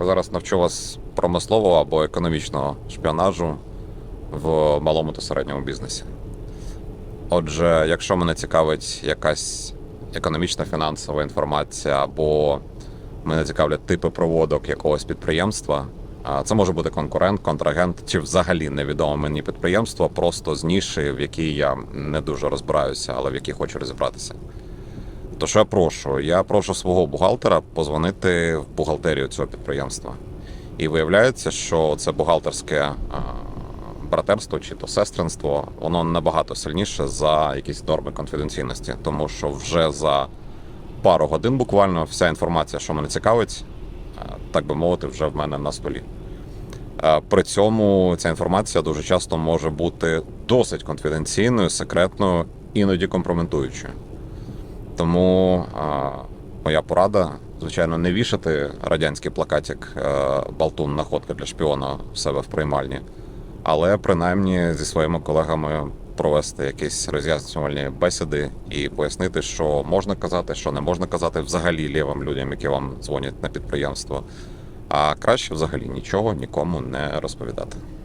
Зараз навчу вас промислового або економічного шпіонажу в малому та середньому бізнесі. Отже, якщо мене цікавить якась економічна фінансова інформація, або мене цікавлять типи проводок якогось підприємства, це може бути конкурент, контрагент чи взагалі невідоме мені підприємство, просто з ніші, в якій я не дуже розбираюся, але в якій хочу розібратися. То що я прошу? Я прошу свого бухгалтера позвонити в бухгалтерію цього підприємства. І виявляється, що це бухгалтерське братерство чи то сестринство, воно набагато сильніше за якісь норми конфіденційності, тому що вже за пару годин буквально вся інформація, що мене цікавить, так би мовити, вже в мене на столі. При цьому ця інформація дуже часто може бути досить конфіденційною, секретною, іноді компрометуючою. Тому а, моя порада, звичайно, не вішати радянський плакатик е, Балтун находка для шпіона в себе в приймальні, але принаймні зі своїми колегами провести якісь роз'яснювальні бесіди і пояснити, що можна казати, що не можна казати взагалі лівим людям, які вам дзвонять на підприємство. А краще взагалі нічого нікому не розповідати.